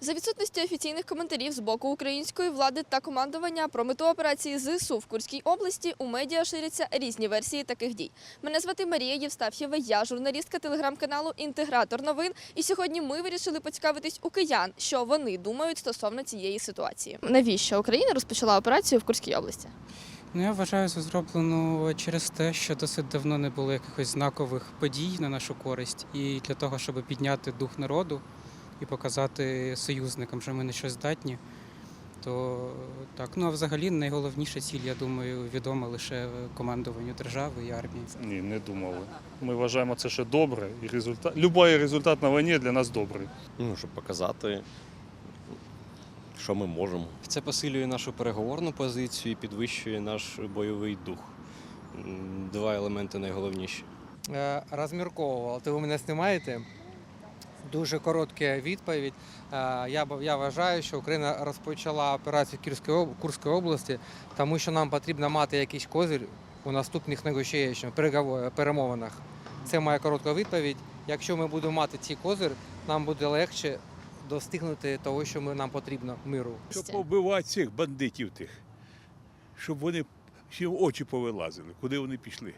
За відсутності офіційних коментарів з боку української влади та командування про мету операції ЗСУ в Курській області у медіа ширяться різні версії таких дій. Мене звати Марія Євстаф'єва, я журналістка телеграм-каналу Інтегратор новин. І сьогодні ми вирішили поцікавитись у киян, що вони думають стосовно цієї ситуації. Навіщо Україна розпочала операцію в Курській області? Ну, я вважаю це зроблено через те, що досить давно не було якихось знакових подій на нашу користь, і для того, щоб підняти дух народу і показати союзникам, що ми на щось здатні. То так, ну а взагалі найголовніша ціль, я думаю, відома лише командуванню держави і армії. Ні, не думали. Ми вважаємо це ще добре, і результат будь-який результат на війні для нас добрий. Ну, щоб показати, що ми можемо. Це посилює нашу переговорну позицію і підвищує наш бойовий дух. Два елементи найголовніші. Е, розмірковував. То ви мене знімаєте? Дуже коротка відповідь. Е, Я, я вважаю, що Україна розпочала операцію об- Курській області, тому що нам потрібно мати якийсь козир у наступних negotiation, перемовинах. Це моя коротка відповідь. Якщо ми будемо мати ці козир, нам буде легше достигнути того, що ми, нам потрібно миру. Щоб побивати цих бандитів тих, щоб вони всі очі повилазили, куди вони пішли.